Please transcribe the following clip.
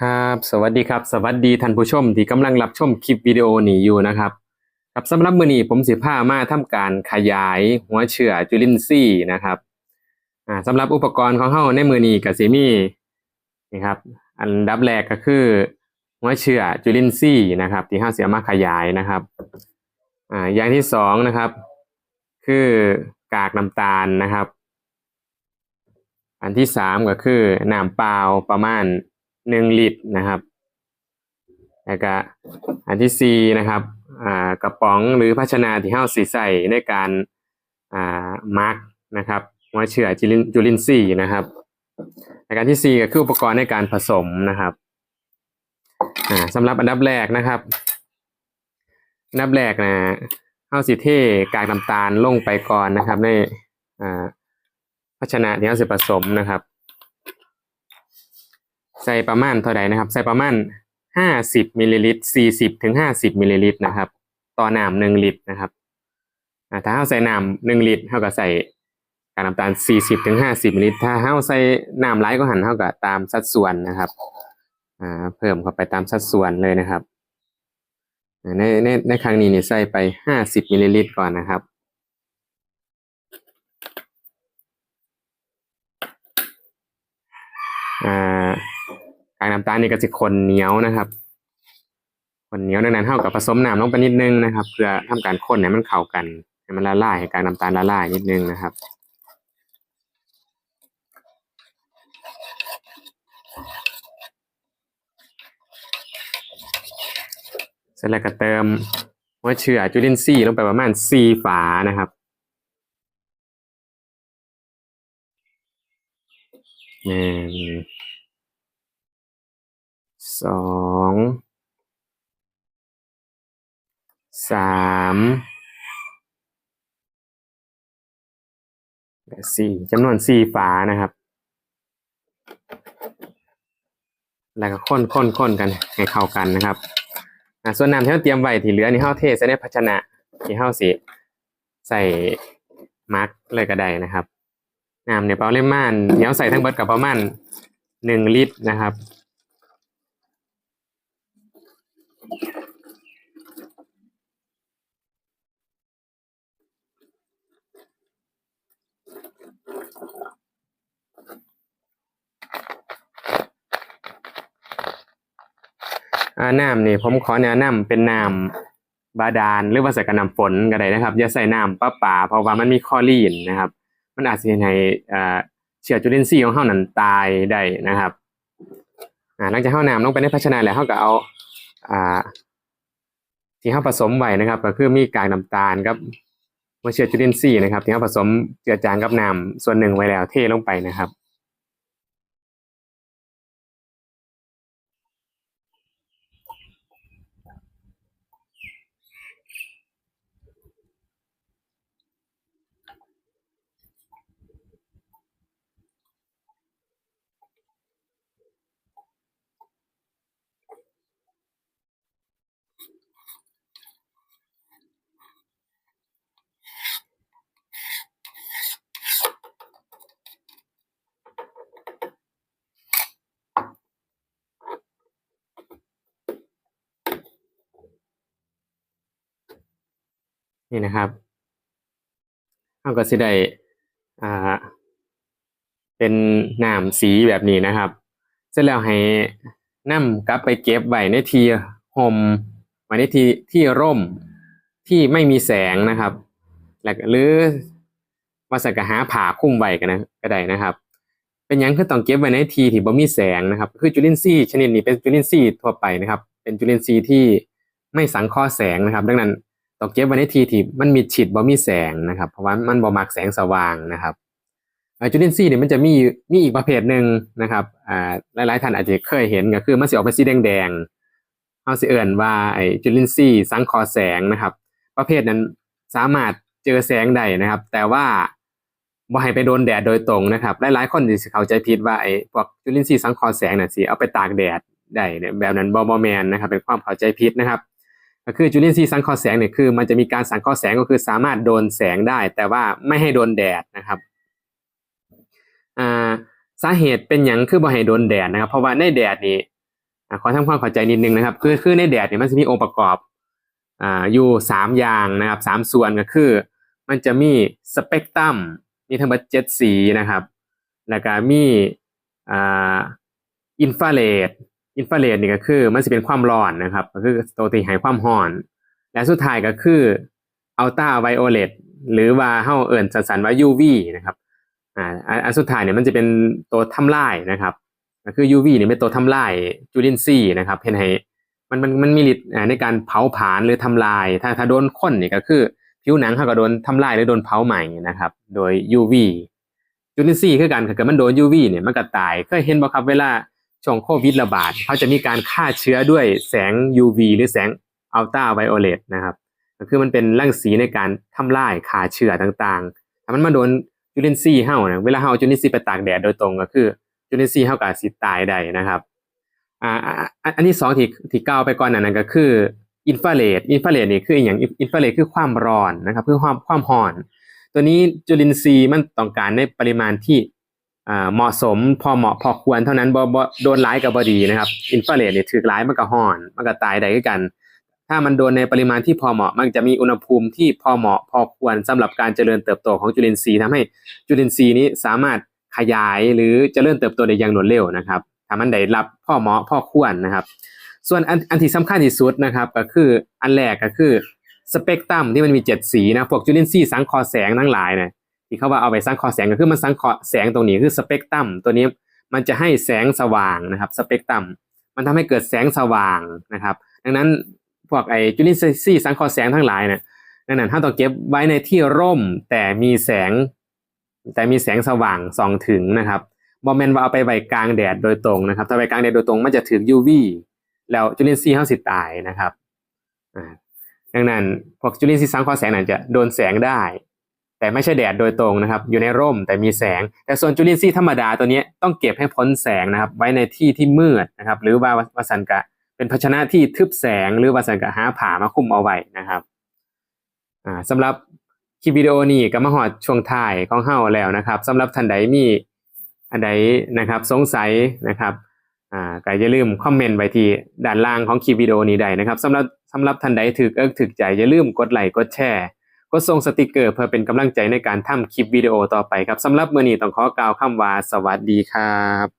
ครับสวัสดีครับ สวัสดีท่านผู้ชมที่กำลังรับชมคลิปวิดีโอนี้อยู่นะครับครับสำหรับมือนี้ผมสิพามาทำการขยายหัวเชื้อจุลินทรีย์นะครับอ่าสำหรับอุปกรณ์ของเฮาในมือนี้ก็สิมีนี่ครับอันดับแรกก็คือ หัวเชื้อจุลินทรีย์นะครับ ที่เฮาเสิเอามาขยายนะครับอ่าอย่างที่สองนะครับ คือกากน้ำตาลนะครับ อันที่สามก็คือน้ำเปล่าประมาณ หนึ่งลิตรนะครับแล้วก็อันที่สี่นะครับอ่ากระป๋องหรือภาชนะที่เฮาสิใส่ในการอ่ามาร์กนะครับหัวเชื้อจุลินจุลินทรีย์นะครับและการที่สี่ก็คืออุปกรณ์ในการผสมนะครับอ่าสำหรับอันดับแรกนะครับอันดับแรกนะเฮาสิเทกากน้ำตาลลงไปก่อนนะครับในอ่าภาชนะที่เฮาสิผสมนะครับ ใส่ประมาณเท่าใดนะครับใส่ประมาณห้าสิบมิลลิลิตรสี่สิบถึงห้าสิบมิลลิลิตรนะครับ ต่อน้ำหนึ่งลิตรนะครับถ้าเราใส่น้ำหนึ่งลิตรเท่ากับใส่กากน้ำตาลสี่สิบถึงห้าสิบมิลลิลิตรถ้าเราใส่น้ำไหลก็หันเท่ากับตามสัดส่วนนะครับเพิ่มเข้าไปตามสัดส่วนเลยนะครับในในในครั้งนี้เนี่ยใส่ไปห้าสิบมิลลิลิตรก่อนนะครับอ่า น้ำตาลนี่ก็จะคนเหนียวนะครับคนเหนียวดังนั้นเท่ากับผสมน้ำลงไปนิดนึงนะครับ เพื่อทำการคนให้มันเข้ากันให้มันละลายให้กากน้ำตาลละลายนิดนึงนะครับเสร็จแล้วก็เติมหัวเชื้อจุลินทรีย์ลงไปประมาณสี่ฝานะครับหนึ่ง สองสามและสี่จำนวนสี่ฝานะครับ แล้วก็คนคนคนกันให้เข้ากันนะครับส่วนน้ำที่เราเตรียมไว้ที่เหลือนี่เฮาเทใส่ในภาชนะที่เฮาสิใส่มาร์กเลยก็ได้นะครับน้ำเนี่ยปริมาณเดี๋ยวใส่ทั้งเบิดกับประมาณหนึ่งลิตรนะครับ อาน้ำนี่ผมขอแนะนำเป็นน้ำบาดาลหรือว่าใส่กับน้ำฝนก็ได้นะครับ อย่าใส่น้ำประปาเพราะว่ามันมีคอรีนนะครับ มันอาจจะเฮ็ดให้เชื้อจุลินทรีย์ของเฮานั้นตายได้นะครับหลังจากเฮาน้ำลงไปในภาชนะแล้วเฮาก็เอา อ่า ที่เฮาผสมไว้นะครับ ก็คือมีกากน้ำตาลครับหัวเชื้อจุลินทรีย์นะครับ ที่เฮาผสมเจือจางกับน้ำส่วนหนึ่งไว้แล้วเทลงไปนะครับ นี่นะครับเราก็สิได้อ่าเป็นน้ำสีแบบนี้นะครับ เสร็จแล้วให้นำกลับไปเก็บไว้ในที่ห่มไว้ในที่ที่ร่มที่ไม่มีแสงนะครับแล้วหรือว่าสักหาผาคลุมไว้กันนะก็ได้นะครับ เป็นยังคือต้องเก็บไว้ในที่ที่บ่มีแสงนะครับ คือจุลินทรีย์ชนิดนี้เป็นจุลินทรีย์ทั่วไปนะครับ เป็นจุลินทรีย์ที่ไม่สังเคราะห์แสงนะครับ ดังนั้น ต้องเก็บไว้ในที่ที่มันมิดชิดบ่มีแสงนะครับ เพราะว่ามันบ่มักแสงสว่างนะครับอ่าจุลินทรีย์เนี่ยมันจะมีมีอีกประเภทหนึ่งนะครับอ่าหลายๆท่านอาจจะเคยเห็นก็คือมันสิออกเป็นสีแดงๆเขาสิเอิ่นว่าไอ้จุลินทรีย์สังคราะห์แสงนะครับ ประเภทนั้นสามารถเจอแสงได้นะครับ แต่ว่าบ่ให้ไปโดนแดดโดยตรงนะครับ หลายๆคนสิเข้าใจผิดว่าไอ้พวกจุลินทรีย์สังคราะห์แสงน่ะสิเอาไปตากแดดได้เนี่ยแบบนั้นบ่บ่แมนนะครับ เป็นความเข้าใจผิดนะครับ ก็คือจุลินทรีย์สังเคราะห์แสงเนี่ยคือ มันจะมีการสังเคราะห์แสงก็คือสามารถโดนแสงได้ แต่ว่าไม่ให้โดนแดดนะครับสาเหตุเป็นอย่างคือบ่ให้โดนแดดนะครับ เพราะว่าในแดดนี่ขอทำความเข้าใจนิดนึงนะครับ คือคือในแดดเนี่ยมันจะมีองค์ประกอบออยู่สามอย่างนะครับสามส่วนก็คือ มันจะมีสเปกตรัมมีทั้งหมดเจ็ดสีนะครับ แล้วก็มีอ่าอินฟราเรด อินฟราเรดนี่ก็คือ มันจะเป็นความร้อนนะครับ ก็คือตัวที่ให้ความร้อน และสุดท้ายก็คืออัลตราไวโอเลตหรือว่าเฮาเอิ่นสันๆว่า UV นะครับอ่าอันสุดท้ายเนี่ยมันจะเป็นตัวทำลายนะครับ ก็คือ UV เนี่ยเป็นตัวทำลายจุลินทรีย์นะครับเห็นให้มันมันมันมีฤทธิ์ในการเผาผลาญหรือทำลาย ถ้าถ้าโดนคนนี่ก็คือผิวหนังเขาก็โดนทำลายหรือโดนเผาใหม่นะครับ โดย UV จุลินทรีย์คือกันถ้าเกิดมันโดน UV เนี่ยมันก็ตายเคยเห็นบ่ครับเวลา ช่วงโควิดระบาดเขาจะมีการฆ่าเชื้อด้วยแสง UV หรือแสงอัลตราไวโอเลตนะครับก็คือมันเป็นรังสีในการทำลายฆ่าเชื้อต่างๆถ้ามันมาโดนจุลินทรีย์เฮาเนี่ยเวลาเฮาเอาจุลินทรีย์ไปตากแดดโดยตรงก็คือจุลินทรีย์เฮาก็สิตายได้นะครับอ่าอันที่สองที่ที่ก้าวไปก่อนนั้นก็คืออินฟราเรดอินฟราเรดนี่คืออย่างอินฟราเรดคือความร้อนนะครับคือความความร้อน ตัวนี้จุลินทรีย์มันต้องการในปริมาณที่ เหมาะสมพอเหมาะพอควรเท่านั้นบ่บ่โดนร้ายกับบดีนะครับอินฟราเรดนี่ถือร้ายมันก็ร้อนมันก็ตายได้กัน ถ้ามันโดนในปริมาณที่พอเหมาะมันจะมีอุณหภูมิที่พอเหมาะพอควรสำหรับการเจริญเติบโตของจุลินทรีย์ทำให้จุลินทรีย์นี้สามารถขยายหรือเจริญเติบโตได้อย่างรวดเร็วนะครับถ้ามันได้รับพ่อเหมาะพ่อควรนะครับ ส่วนอันอันที่สำคัญที่สุดนะครับ ก็คืออันแรกก็คือสเปกตรัมที่มันมีเจ็ดสีนะพวกจุลินทรีย์สังเคราะห์แสงทั้งหลายเนี่ย ที่เขาว่าเอาไปสังเคราะห์แสงก็คือมันสังเคราะห์แสงตรงนี้คือสเปกตรัมตัวนี้มันจะให้แสงสว่างนะครับสเปกตรัมมันทำให้เกิดแสงสว่างนะครับ ดังนั้นพวกไอจุลินทรีย์สังเคราะห์แสงทั้งหลายเนี่ยดังนั้นถ้าต้องเก็บไว้ในที่ร่มแต่มีแสง แต่มีแสงสว่างส่องถึงนะครับบอมแมนว่าเอาไปไว้กลางแดดโดยตรงนะครับ ถ้าไว้กลางแดดโดยตรงมันจะถึง UV แล้วจุลินทรีย์เขาสิตายนะครับดังนั้นพวกจุลินทรีย์สังเคราะห์แสงนั้นจะโดนแสงได้ แต่ไม่ใช่แดดโดยตรงนะครับ อยู่ในร่มแต่มีแสง แต่ส่วนจุลินทรีย์ธรรมดาตัวนี้ต้องเก็บให้พ้นแสงนะครับ ไว้ในที่ที่มืดนะครับ หรือว่าวสันกะ เป็นภาชนะที่ทึบแสงหรือวสันกะหาผ่ามาคุมเอาไว้นะครับอ่าสำหรับคลิปวิดีโอนี้ก็มาหอดช่วงท้ายของเฮาแล้วนะครับสำหรับท่านใดมีอันใดนะครับสงสัยนะครับอ่าก็อย่าลืมคอมเมนต์ไว้ที่ด้านล่างของคลิปวิดีโอนี้ได้นะครับสำหรับสำหรับท่านใดถึกเอิกถึกใจอย่าลืมกดไลค์กดแชร์ กดส่งสติกเกอร์เพื่อเป็นกำลังใจในการทำคลิปวิดีโอต่อไปครับสำหรับมื้อนี้ต้องขอกล่าวคำว่าสวัสดีครับ